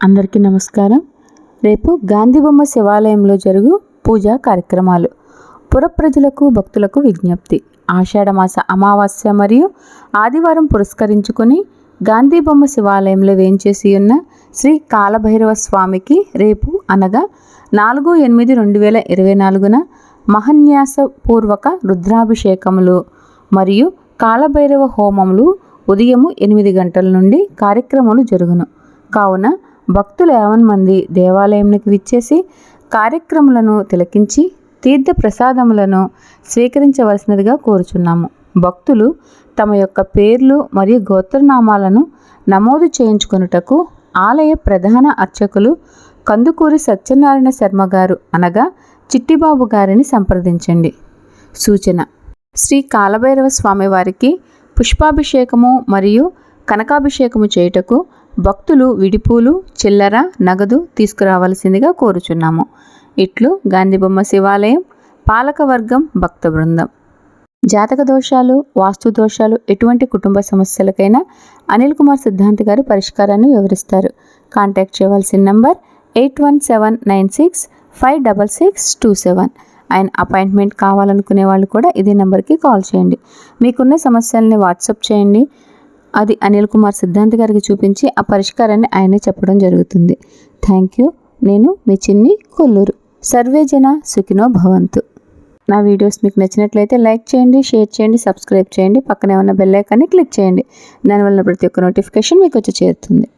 అందరికీ నమస్కారం. రేపు గాంధీబొమ్మ శివాలయంలో జరుగు పూజా కార్యక్రమాలు. పురప్రజలకు భక్తులకు విజ్ఞప్తి. ఆషాఢమాస అమావాస్య మరియు ఆదివారం పురస్కరించుకొని గాంధీబొమ్మ శివాలయంలో వేంచేసి ఉన్న శ్రీ కాలభైరవ స్వామికి రేపు అనగా నాలుగు ఎనిమిది రెండు వేల ఇరవై నాలుగున మహన్యాసపూర్వక రుద్రాభిషేకములు మరియు కాలభైరవ హోమములు ఉదయము ఎనిమిది గంటల నుండి కార్యక్రమాలు జరుగును. కావున భక్తులు యావన్ మంది దేవాలయంకి విచ్చేసి కార్యక్రమాలను తిలకించి తీర్థ ప్రసాదములను స్వీకరించవలసినదిగా కోరుచున్నాము. భక్తులు తమ యొక్క పేర్లు మరియు గోత్రనామాలను నమోదు చేయించుకొనుటకు ఆలయ ప్రధాన అర్చకులు కందుకూరి సత్యనారాయణ శర్మ గారు అనగా చిట్టిబాబు గారిని సంప్రదించండి. సూచన. శ్రీ కాలభైరవ స్వామివారికి పుష్పాభిషేకము మరియు కనకాభిషేకము చేయుటకు భక్తులు విడిపూలు చిల్లర నగదు తీసుకురావాల్సిందిగా కోరుచున్నాము. ఇట్లు గాంధీబొమ్మ శివాలయం పాలకవర్గం భక్త బృందం. జాతక దోషాలు వాస్తు దోషాలు ఎటువంటి కుటుంబ సమస్యలకైనా అనిల్ కుమార్ సిద్ధాంతి గారు పరిష్కారాన్ని వివరిస్తారు. కాంటాక్ట్ చేయవలసిన number eight one seven nine six five double six two seven. ఆయన అపాయింట్మెంట్ కావాలనుకునే వాళ్ళు కూడా ఇదే నెంబర్కి కాల్ చేయండి. మీకున్న సమస్యల్ని వాట్సాప్ చేయండి. అది అనిల్ కుమార్ సిద్ధాంత్ గారికి చూపించి ఆ పరిష్కారాన్ని ఆయనే చెప్పడం జరుగుతుంది. Thank you. నేను మీ చిన్ని కొల్లూరు. సర్వే జన సుఖినో భవంతు. నా వీడియోస్ మీకు నచ్చినట్లయితే లైక్ చేయండి షేర్ చేయండి సబ్స్క్రైబ్ చేయండి. పక్కనే ఉన్న బెల్ ఐకాన్ని క్లిక్ చేయండి. దానివల్ల ప్రతి ఒక్క నోటిఫికేషన్ మీకు వచ్చి చేరుతుంది.